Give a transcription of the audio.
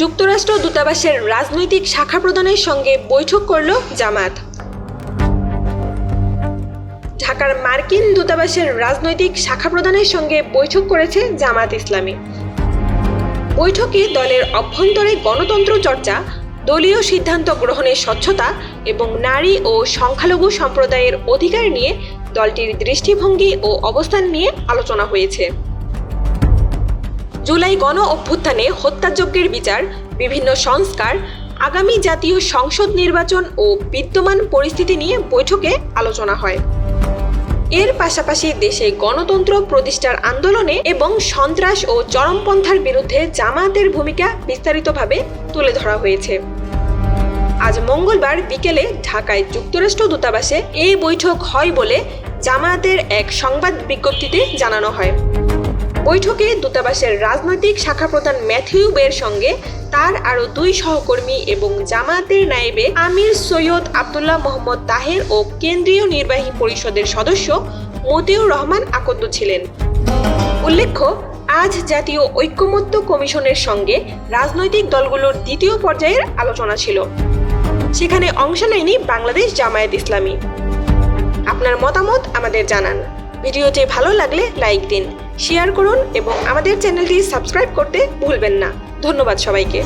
যুক্তরাষ্ট্র দূতাবাসের রাজনৈতিক শাখা প্রধানের সঙ্গে বৈঠক করল জামাত। ঢাকার মার্কিন দূতাবাসের রাজনৈতিক শাখা প্রধানের সঙ্গে বৈঠক করেছে জামাত ইসলামী। বৈঠকে দলের অভ্যন্তরে গণতন্ত্র চর্চা, দলীয় সিদ্ধান্ত গ্রহণের স্বচ্ছতা এবং নারী ও সংখ্যালঘু সম্প্রদায়ের অধিকার নিয়ে দলটির দৃষ্টিভঙ্গি ও অবস্থান নিয়ে আলোচনা হয়েছে। জুলাই গণ অভ্যুত্থানে হত্যাযজ্ঞের বিচার, বিভিন্ন সংস্কার, আগামী জাতীয় সংসদ নির্বাচন ও বিদ্যমান পরিস্থিতি নিয়ে বৈঠকে আলোচনা হয়। এর পাশাপাশি দেশে গণতন্ত্র প্রতিষ্ঠার আন্দোলনে এবং সন্ত্রাস ও চরমপন্থার বিরুদ্ধে জামায়াতের ভূমিকা বিস্তারিতভাবে তুলে ধরা হয়েছে। আজ মঙ্গলবার বিকেলে ঢাকায় যুক্তরাষ্ট্র দূতাবাসে এই বৈঠক হয় বলে জামায়াতের এক সংবাদ বিজ্ঞপ্তিতে জানানো হয়। বৈঠকে দূতাবাসের রাজনৈতিক শাখা প্রধান ম্যাথিউ বের সঙ্গে তার আরও দুই সহকর্মী এবং জামায়াতের নায়েবে আমির সৈয়দ আবদুল্লাহ মোহাম্মদ তাহের ও কেন্দ্রীয় নির্বাহী পরিষদের সদস্য মতিউর রহমান আকন্দ ছিলেন। উল্লেখ্য, আজ জাতীয় ঐক্যমত্য কমিশনের সঙ্গে রাজনৈতিক দলগুলোর দ্বিতীয় পর্যায়ের আলোচনা ছিল। সেখানে অংশ নেয়নি বাংলাদেশ জামায়াত ইসলামী। আপনার মতামত আমাদের জানান। ভিডিওটি ভালো লাগলে লাইক দিন শেয়ার করুন এবং আমাদের চ্যানেলটি সাবস্ক্রাইব করতে ভুলবেন না। ধন্যবাদ সবাইকে।